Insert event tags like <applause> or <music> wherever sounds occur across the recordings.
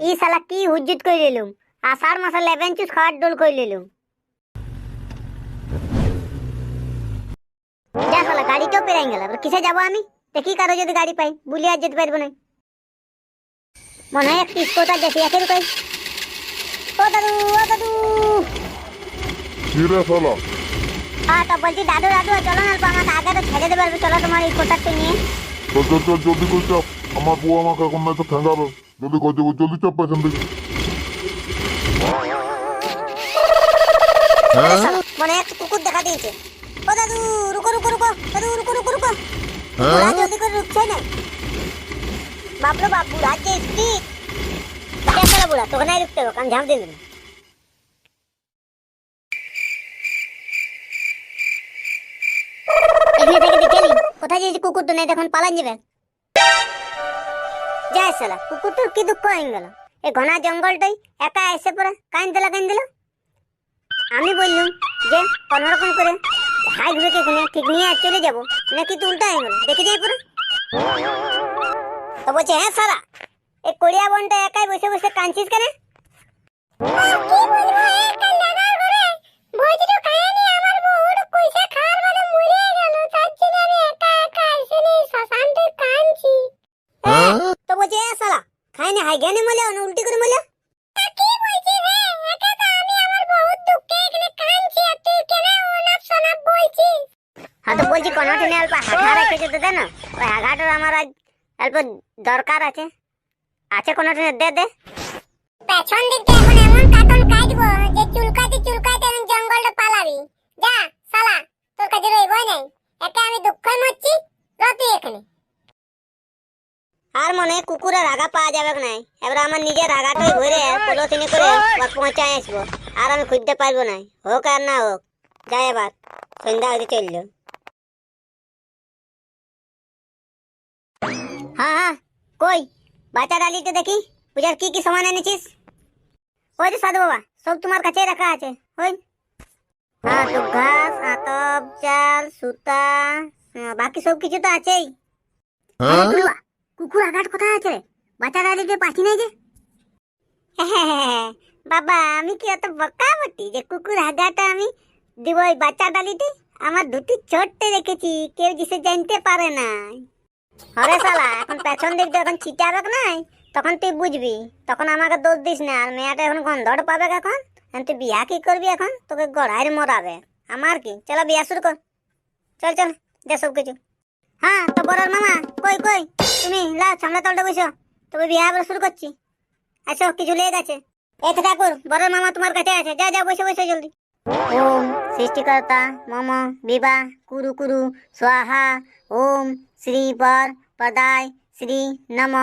ই শালা কি হুজ্জুত কই লিলুম আষাঢ় মাসে লেবেন চুস খাওয়ার ডোল কই লিলুম যা শালা গাড়িটাও পেরাই গেল কিসে যাব আমি? দেখি কারও যদি গাড়ি পাই বুলি আর যেতে পারব না। মনে হয় একটু স্কোটার দেখি একের কই ও দাদু ও দাদু। কিরে শালা? হ্যাঁ তো বলছি দাদু দাদু চলো না আমাকে আগে তো ছেড়ে দেবে। চলো তোমার এই কোটারটা নিয়ে। চল চল চল জলদি করে চাপ আমার বউ আমাকে এখন না তো ঠেঙ্গাবে। জলদি করে দেবো জলদি চাপ পেছন থেকে মনে হয় একটা কুকুর দেখা দিয়েছে। ও দাদু রুকো রুকো রুকো দাদু রুকো রুকো রুকো। বুড়া জলদি করে রুকছে না। বাপরে বাপ বুড়া যে স্পিড চলো বুড়া তোকে নাই রুকতে হবে কারণ ঝাঁপ দিয়ে দেবে। এখানে থেকে দেখে নি কোথায় যে কুকুরটা নেই তখন পালান যাবে যাই সালা কুকুরটার কি দুঃখ হয়ে গেল? এই ঘনা জঙ্গলটাই একা এসে পড়ে কাইন দিল কাইন দিল আমি বললুম যে কোনোরকম করে হাই ঘুরে এখানে ঠিক নিয়ে আর চলে যাব, নাকি তুই উল্টা হয়ে গেল, দেখে যাই পুরো। তো বলছে হ্যাঁ সারা এই কোরিয়া বনটা একাই বসে বসে কাঁদছিস কেন? তো খাই অন উল্টি করে মলে। কেন ওনা করে মলে হ্যাঁ তো বলছি কোনো টেনে অল্প হাঘা রেখে যেতে দে না? ওই হাঘাটার আমার আজ অল্প দরকার আছে। আছে কোনো টেনে দে দে। পেছন দিকটা হয় কুকুরের আগা পাওয়া যাবে না এবার আমার নিজের আগাটাই ভরে পলিথিনে করে পৌঁছায় আসব। আর আমি খুঁজতে পারব না। হোক আর না হোক যাই এবার। সন্ধ্যা হতে চলল। হ্যাঁ হ্যাঁ কই? বাচ্চা ডালিতে দেখি। পূজার কি কি সামান এনেছিস? ওই যে সাধু বাবা সব তোমার কাছে রাখা আছে। ওই। হ্যাঁ তো ঘাস আতপ চাল সুতা বাকি সব কিছু তো আছেই। আরে দুলুয়া, কুকুর আঘাত কোথায় আছে বাচ্চা ডালিতে পাঠি নাই যে। <laughs> বাবা, আমি কি অত বকা বটি যে কুকুর আঘাতটা আমি দিব ওই বাচ্চা ডালিতে আমার দুটি ছোট্ট রেখেছি কেউ জিসে জানতে পারে না। হরে শালা, এখন পেছন দিক দিয়ে এখন ছিটাবে নাই, তখন তুই বুঝবি, তখন আমাকে দোষ দিস না, আর মেয়েটা এখন গন্ধড় পাবে এখন তুই বিয়া কি করবি এখন? তোকে গড়াইরে মরাবে। আমার কি? চলো বিয়া শুরু কর। চল চল, যা সব কিছু হ্যাঁ তো বড়ার মামা কই কই? তুমি লা সামনে তলটা বসো। তবে বিয়া আবার শুরু করছি। আসো কিছু লেগ আছে। এই তো ঠাকুর বড়ার মামা তোমার কাছে আছে। যা যা বসে বসে জলদি। ওম সৃষ্টিকর্তা মম বিবা কুরু কুরু স্বাহা। ওম শ্রী বর পদায় শ্রী নম।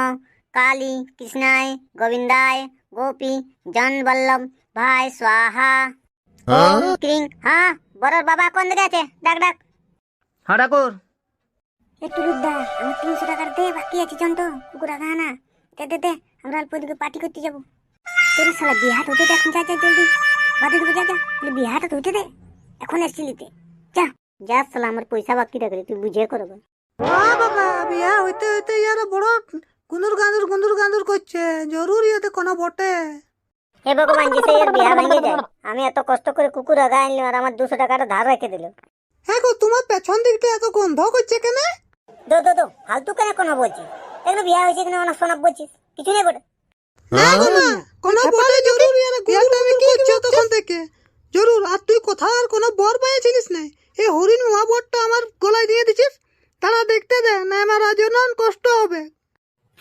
কালী কৃষ্ণায় গোবিন্দায় গোপী জন বল্লভ ভাই স্বাহা। ওম ক্রিং হ্যাঁ বড়ার বাবা কোন দিকে আছে? ডাক ডাক। হ্যাঁ ঠাকুর। একটু রুদ্দা আমার তিনশো টাকার দে বাকি আছে চন্ত কুকুরা গানা দে দে দে আমরা অল্প দিকে পার্টি করতে যাব। তোর বিহাট হতে দে এখন যা যা জলদি। বাদে দেবে যা যা বিহাট হতে দে। এখন যা। যা শালা আমার পয়সা বাকি রাখলে তুই বুঝে করবে বাবা বিয়া হইতে হইতে ইয়ার বড় গুন্দুর গান্দুর গুন্দুর গান্দুর করছে। জরুর ইয়াতে কোনো বটে। হে ভগবান এর বিহা ভেঙে যায়। আমি এত কষ্ট করে কুকুর আগা আনলাম আর আমার দুশো টাকাটা ধার রেখে দিল। হ্যাঁ গো তোমার পেছন দিকটা এত গন্ধ করছে কেন? দো দো দো ফালতু কেন কোনো বলছিস? বিয়া হয়েছে কিনা অনেক শোনাব বলছিস। কিছু নেই বটে। না গো না কোনো বটে জরুর গুন্দুর আমি করছ তখন থেকে? জরুর আর তুই কোথাও আর কোনো বর পেয়েছিলিস না এই হরিণ মহা বরটা আমার গলায় দিয়ে দিছিস? তারা দেখতে দে না আমার আজীবন কষ্ট হবে।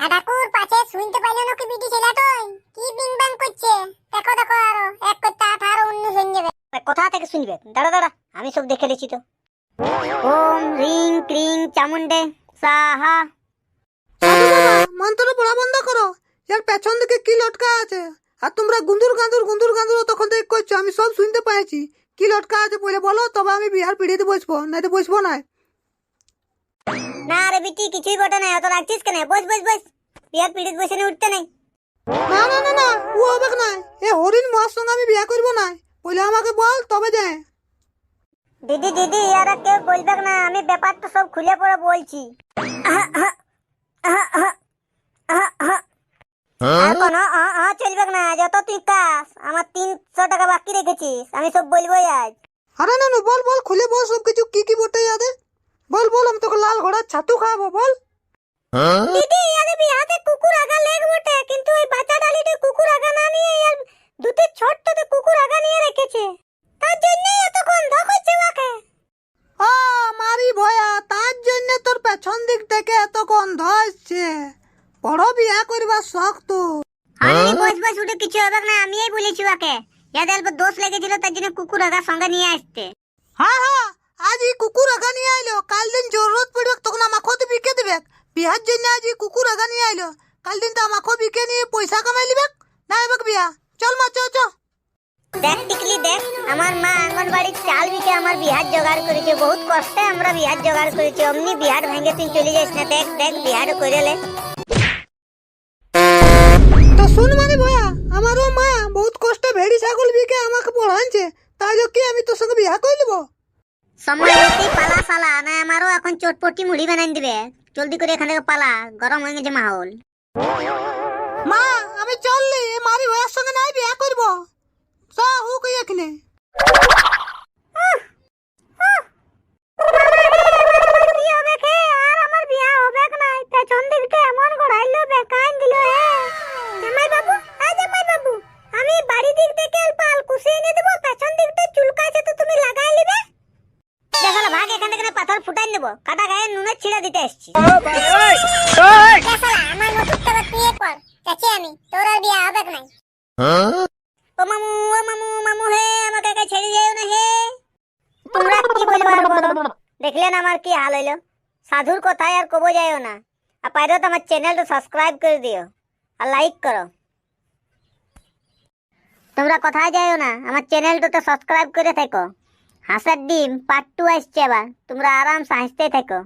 হ্যাঁ ঠাকুর পাছে শুনতে পাইলো নাকি বিটি ছেলেটাই কি বিং বাং করছে? দেখো দেখো আরও এক করতে আট আরও অন্য শুনে যাবে। কোথা থেকে শুনবে? দাঁড়া দাঁড়া আমি সব দেখে লিছি তো। ওম রিং ক্রিং চামুন্ডে সাহা। মন্ত্র পড়া বন্ধ করো। এর পেছন দিকে কি লটকা আছে? আর তোমরা গুন্দুর গান্দুর তখন থেকে করছ আমি সব শুনতে পাইছি। কি লটকা আছে বলে বলো তবে আমি বিহার পিড়িতে বসবো নাই তো বসবো না। না রে বিটি কিছুই বটে না অত রাখছিস কেন? বস বস বস। বিয়ার পিড়িত বসে নিয়ে উঠতে নেই। না না না না ও হবে না এ হরিণ মহার সঙ্গে আমি বিয়া করব না। বলে আমাকে বল তবে যায়। দিদি দিদি ইয়ারা কেউ বলবে না আমি ব্যাপারটা সব খুলে পড়ে বলছি। আহা। আর কোনো চলবে না যত তুই কাস আমার তিনশো টাকা বাকি রেখেছিস আমি সব বলব আজ। আরে নানু বল বল খুলে বল সব কিছু কি কি বটে ইয়াদে? বল বল আমি তোকে লাল ঘোড়ার ছাতু খাওয়াবো বল। দিদি আরে বিহাতে কুকুর আগা লেগ বটে কিন্তু ওই বাচ্চা ডালিতে কুকুর আগা না নিয়ে আর দুটো ছোট্টতে কুকুর আগা নিয়ে রেখেছে। তার জন্য এত গন্ধ করছে ওকে আ মারি ভয়া তার জন্য তোর পেছন দিক থেকে এত গন্ধ আসছে। বড় বিয়া করবার শখ তো আরে বস বস উঠে কিছু হবে না আমিই বলেছি ওকে। ইয়াদের অল্প দোষ লেগেছিল তার জন্য কুকুর আগা সঙ্গে নিয়ে আসতে। হ্যাঁ হ্যাঁ আজ এই কুকুর আগা নিয়ে আইলো। কাল দিন জরুরত পড়বে তখন আমাকেও তো বিকে দিবে। বিয়ার জন্য আজ এই কুকুর আগা নিয়ে আইলো। কাল দিন তো আমাকেও বিকে নিয়ে পয়সা কামাই লিবে। না এবার বিয়া। চল মা চল চল। দেখ টিকলি দেখ আমার মা আঙ্গনবাড়ির চাল বিকে আমার বিহার জোগাড় করেছে। বহুত কষ্টে আমরা বিহার জোগাড় করেছি। অমনি বিহার ভেঙে তুই চলে যাস না। দেখ দেখ বিহার করে লে তো শুন মানে ভয়া আমারও মা বহুত কষ্টে ভেড়ি ছাগল বিকে আমাকে তাই জন্য কি আমি তোর সঙ্গে বিয়া করে নেব সময় হতেই পালা সালা না আমারও এখন চটপটি মুড়ি বানাই দিবে। জলদি করে এখান থেকে পালা। গরম হয়ে গেছে মাহল। মা আমি চললি। মারি ভয়ার সঙ্গে হুক এখানে কি হবে খে আর আমার বিয়া হবে নাই পেছন দিকটা এমন গড়াইলো বেকান দিল হে জামাই বাবু জামাই বাবু আমি বাড়ি দিক থেকে অল্প আলকুশি এনে দেবো পেছন দিকটা তো তুমি লাগাই নিবে দেখালা ভাগ এখান থেকে পাথর ফুটাই নেব। কাটা গায়ে নুনের ছিঁড়া দিতে এসছি। আমার নতুন তুই কর। চাচি আমি তোর আর বিয়া হবে নাই। ও মামু ও মামু মামু হে, আমাকে একা ছেড়ে যেও না হে। তোমরা কি বলব আর বলো দেখলেন আমার কি হাল হইল? সাধুর কথায় আর কবো যাইও না। আর পাইরো তো আমার চ্যানেলটা সাবস্ক্রাইব করে দিও। আর লাইক করো। তোমরা কোথায় যাইও না? আমার চ্যানেলটা তো সাবস্ক্রাইব করে থাকো। হাঁসের ডিম পার্ট টু আসছে আবার তোমরা আরাম হাসতে থাকো।